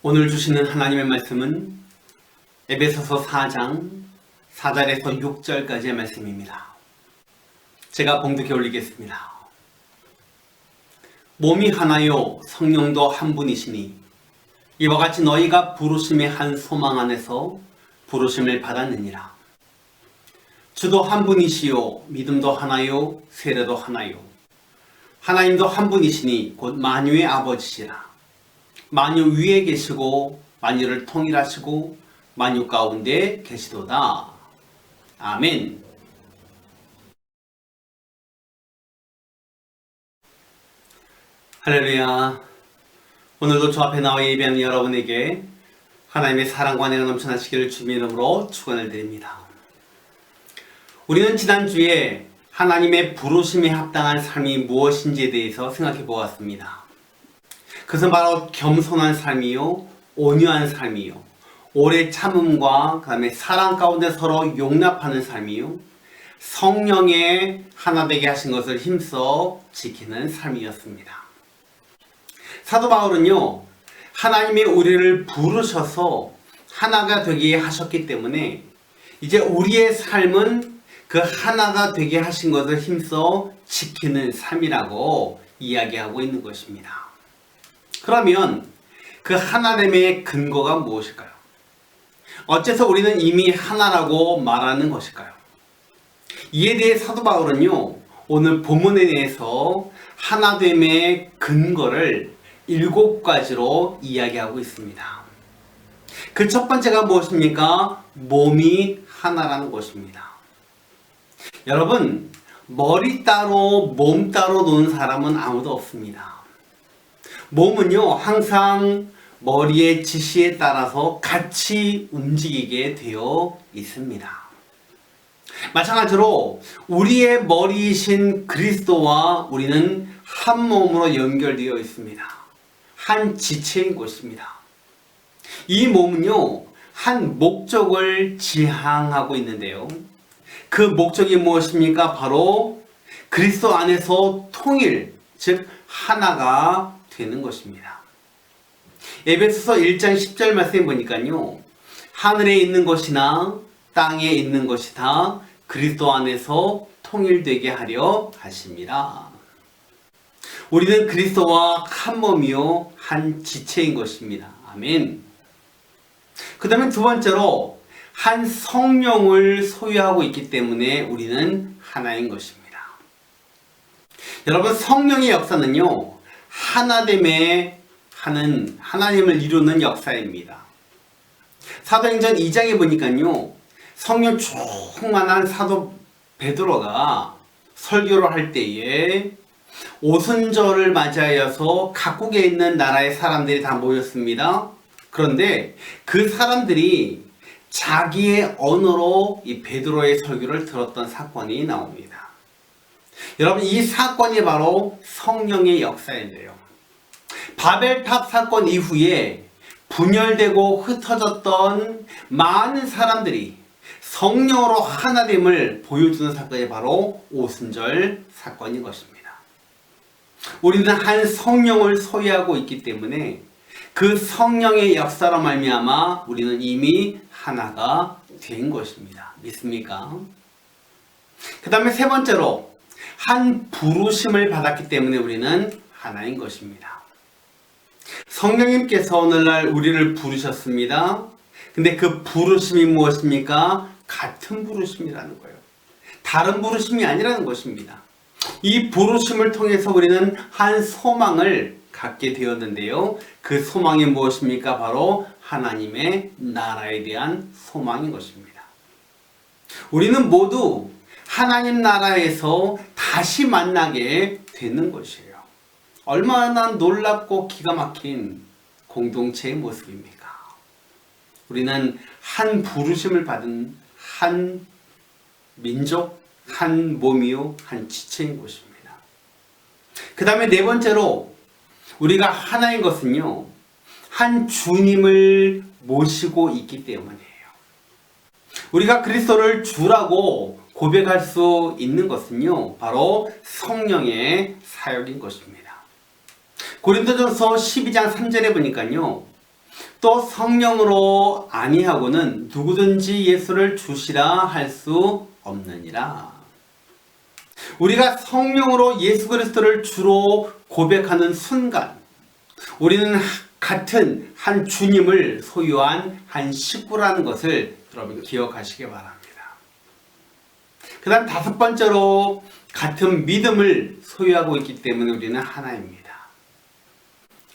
오늘 주시는 하나님의 말씀은 에베소서 4장 4절에서 6절까지의 말씀입니다. 제가 봉독해 올리겠습니다. 몸이 하나요 성령도 한 분이시니 이와 같이 너희가 부르심의 한 소망 안에서 부르심을 받았느니라. 주도 한 분이시요 믿음도 하나요 세례도 하나요 하나님도 한 분이시니 곧 만유의 아버지시라. 만유 위에 계시고 만유를 통일하시고 만유 가운데 계시도다. 아멘. 할렐루야. 오늘도 저 앞에 나와 예배하는 여러분에게 하나님의 사랑과 은혜가 넘쳐나시기를 주님 이름으로 축원을 드립니다. 우리는 지난주에 하나님의 부르심에 합당한 삶이 무엇인지에 대해서 생각해 보았습니다. 그것은 바로 겸손한 삶이요, 온유한 삶이요, 오래 참음과 그다음에 사랑 가운데 서로 용납하는 삶이요, 성령의 하나 되게 하신 것을 힘써 지키는 삶이었습니다. 사도 바울은요, 하나님이 우리를 부르셔서 하나가 되게 하셨기 때문에 이제 우리의 삶은 그 하나가 되게 하신 것을 힘써 지키는 삶이라고 이야기하고 있는 것입니다. 그러면 그 하나됨의 근거가 무엇일까요? 어째서 우리는 이미 하나라고 말하는 것일까요? 이에 대해 사도 바울은요, 오늘 본문에 대해서 하나됨의 근거를 일곱 가지로 이야기하고 있습니다. 그 첫 번째가 무엇입니까? 몸이 하나라는 것입니다. 여러분, 머리 따로, 몸 따로 노는 사람은 아무도 없습니다. 몸은요, 항상 머리의 지시에 따라서 같이 움직이게 되어 있습니다. 마찬가지로 우리의 머리이신 그리스도와 우리는 한 몸으로 연결되어 있습니다. 한 지체인 것입니다. 이 몸은요, 한 목적을 지향하고 있는데요. 그 목적이 무엇입니까? 바로 그리스도 안에서 통일, 즉, 하나가 되는 것입니다. 에베소서 1장 10절 말씀에 보니까요. 하늘에 있는 것이나 땅에 있는 것이 다 그리스도 안에서 통일되게 하려 하십니다. 우리는 그리스도와 한 몸이요, 한 지체인 것입니다. 아멘. 그 다음에 두 번째로, 한 성령을 소유하고 있기 때문에 우리는 하나인 것입니다. 여러분, 성령의 역사는요, 하나됨에 하는, 하나님을 이루는 역사입니다. 사도행전 2장에 보니까요, 성령 충만한 사도 베드로가 설교를 할 때에 오순절을 맞이하여서 각국에 있는 나라의 사람들이 다 모였습니다. 그런데 그 사람들이 자기의 언어로 이 베드로의 설교를 들었던 사건이 나옵니다. 여러분 이 사건이 바로 성령의 역사인데요. 바벨탑 사건 이후에 분열되고 흩어졌던 많은 사람들이 성령으로 하나됨을 보여주는 사건이 바로 오순절 사건인 것입니다. 우리는 한 성령을 소유하고 있기 때문에 그 성령의 역사로 말미암아 우리는 이미 하나가 된 것입니다. 믿습니까? 그 다음에 세 번째로 한 부르심을 받았기 때문에 우리는 하나인 것입니다. 성령님께서 오늘날 우리를 부르셨습니다. 근데 그 부르심이 무엇입니까? 같은 부르심이라는 거예요. 다른 부르심이 아니라는 것입니다. 이 부르심을 통해서 우리는 한 소망을 갖게 되었는데요. 그 소망이 무엇입니까? 바로 하나님의 나라에 대한 소망인 것입니다. 우리는 모두 하나님 나라에서 다시 만나게 되는 것이에요. 얼마나 놀랍고 기가 막힌 공동체의 모습입니까? 우리는 한 부르심을 받은 한 민족, 한 몸이요, 한 지체인 것입니다. 그 다음에 네 번째로 우리가 하나인 것은요, 한 주님을 모시고 있기 때문이에요. 우리가 그리스도를 주라고 고백할 수 있는 것은요, 바로 성령의 사역인 것입니다. 고린도전서 12장 3절에 보니까요, 또 성령으로 아니하고는 누구든지 예수를 주시라 할 수 없느니라. 우리가 성령으로 예수 그리스도를 주로 고백하는 순간 우리는 같은 한 주님을 소유한 한 식구라는 것을 여러분 기억하시기 바랍니다. 그 다음 다섯 번째로 같은 믿음을 소유하고 있기 때문에 우리는 하나입니다.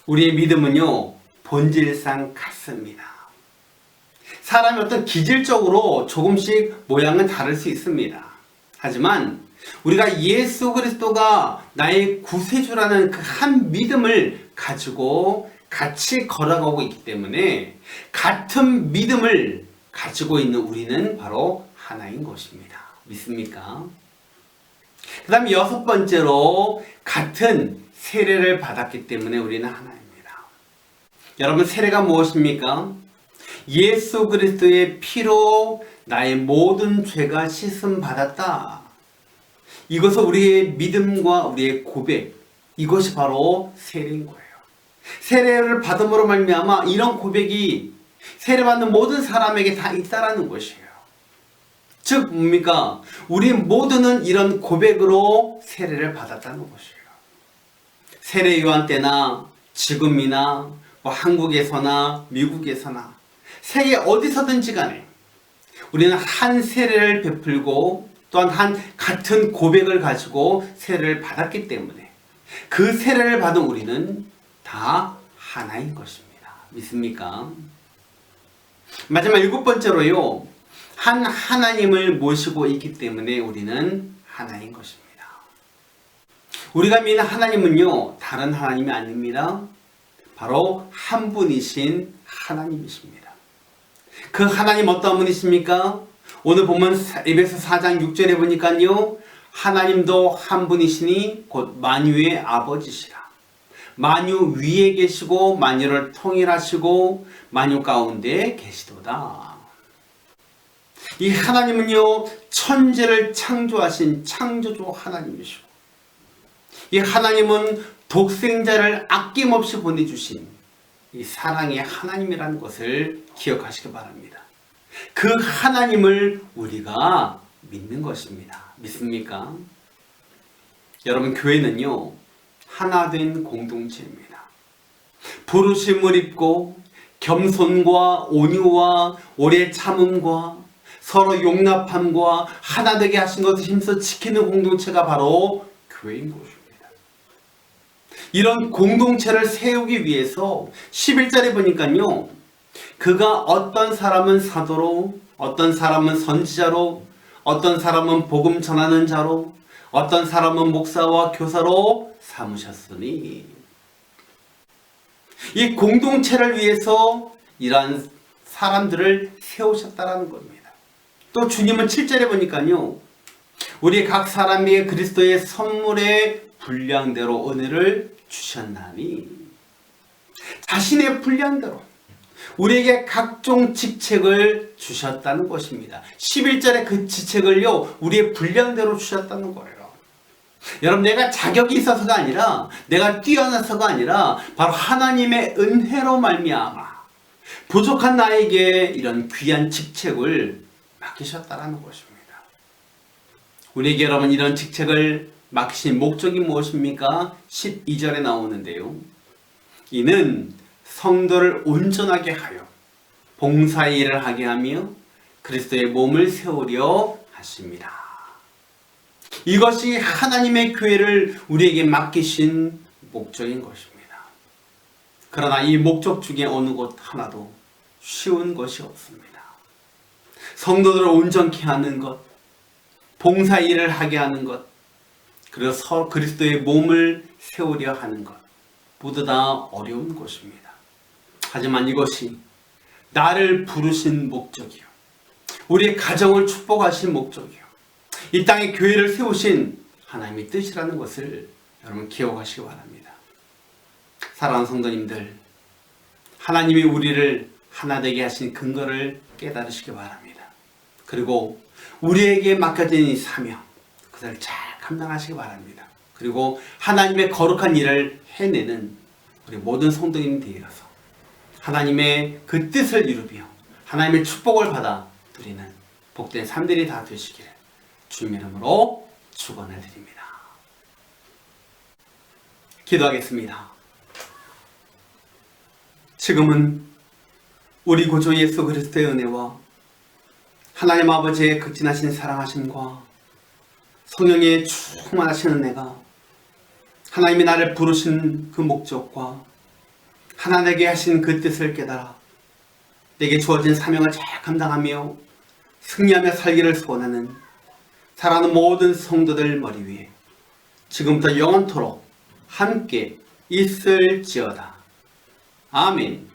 우리의 믿음은요, 본질상 같습니다. 사람이 어떤 기질적으로 조금씩 모양은 다를 수 있습니다. 하지만 우리가 예수 그리스도가 나의 구세주라는 그 한 믿음을 가지고 같이 걸어가고 있기 때문에 같은 믿음을 가지고 있는 우리는 바로 하나인 것입니다. 믿습니까? 그 다음 여섯 번째로 같은 세례를 받았기 때문에 우리는 하나입니다. 여러분 세례가 무엇입니까? 예수 그리스도의 피로 나의 모든 죄가 씻음 받았다. 이것은 우리의 믿음과 우리의 고백, 이것이 바로 세례인 거예요. 세례를 받음으로 말미암아 이런 고백이 세례받는 모든 사람에게 다 있다라는 것이에요. 즉 뭡니까? 우리 모두는 이런 고백으로 세례를 받았다는 것이에요. 세례 요한 때나 지금이나 뭐 한국에서나 미국에서나 세계 어디서든지 간에 우리는 한 세례를 베풀고 또한 한 같은 고백을 가지고 세례를 받았기 때문에 그 세례를 받은 우리는 다 하나인 것입니다. 믿습니까? 마지막 일곱 번째로요. 한 하나님을 모시고 있기 때문에 우리는 하나인 것입니다. 우리가 믿는 하나님은요, 다른 하나님이 아닙니다. 바로 한 분이신 하나님이십니다. 그 하나님 어떤 분이십니까? 오늘 보면 에베소 4장 6절에 보니까요. 하나님도 한 분이시니 곧 만유의 아버지시라. 만유 위에 계시고 만유를 통일하시고 만유 가운데 계시도다. 이 하나님은요 천지를 창조하신 창조주 하나님이시고 이 하나님은 독생자를 아낌없이 보내주신 이 사랑의 하나님이라는 것을 기억하시기 바랍니다. 그 하나님을 우리가 믿는 것입니다. 믿습니까? 여러분 교회는요 하나 된 공동체입니다. 부르심을 입고 겸손과 온유와 오래 참음과 서로 용납함과 하나 되게 하신 것을 힘써 지키는 공동체가 바로 교회인 것입니다. 이런 공동체를 세우기 위해서 11절에 보니까요. 그가 어떤 사람은 사도로, 어떤 사람은 선지자로, 어떤 사람은 복음 전하는 자로, 어떤 사람은 목사와 교사로 삼으셨으니 이 공동체를 위해서 이러한 사람들을 세우셨다라는 겁니다. 또 주님은 7절에 보니까요. 우리 각 사람에게 그리스도의 선물의 분량대로 은혜를 주셨나니 자신의 분량대로 우리에게 각종 직책을 주셨다는 것입니다. 11절에 그 직책을요, 우리의 분량대로 주셨다는 거예요. 여러분, 내가 자격이 있어서가 아니라, 내가 뛰어나서가 아니라, 바로 하나님의 은혜로 말미암아 부족한 나에게 이런 귀한 직책을 맡기셨다라는 것입니다. 우리에게 여러분 이런 직책을 맡기신 목적이 무엇입니까? 12절에 나오는데요. 이는 성도를 온전하게 하여 봉사의 일을 하게 하며 그리스도의 몸을 세우려 하십니다. 이것이 하나님의 교회를 우리에게 맡기신 목적인 것입니다. 그러나 이 목적 중에 어느 것 하나도 쉬운 것이 없습니다. 성도들을 온전케 하는 것, 봉사 일을 하게 하는 것, 그리고 서 그리스도의 몸을 세우려 하는 것, 모두 다 어려운 것입니다. 하지만 이것이 나를 부르신 목적이요. 우리의 가정을 축복하신 목적이요. 이 땅에 교회를 세우신 하나님의 뜻이라는 것을 여러분 기억하시기 바랍니다. 사랑하는 성도님들, 하나님이 우리를 하나 되게 하신 근거를 깨달으시기 바랍니다. 그리고 우리에게 맡겨진 이 사명, 그것을 잘 감당하시기 바랍니다. 그리고 하나님의 거룩한 일을 해내는 우리 모든 성도님 되어서 하나님의 그 뜻을 이루며 하나님의 축복을 받아 누리는 복된 삶들이 다 되시기를 주님 이름으로 축원을 드립니다. 기도하겠습니다. 지금은 우리 구주 예수 그리스도의 은혜와 하나님 아버지의 극진하신 사랑하심과 성령의 충만하신 은혜가 하나님이 나를 부르신 그 목적과 하나님에게 하신 그 뜻을 깨달아 내게 주어진 사명을 잘 감당하며 승리하며 살기를 소원하는 사랑하는 모든 성도들 머리 위에 지금부터 영원토록 함께 있을지어다. 아멘.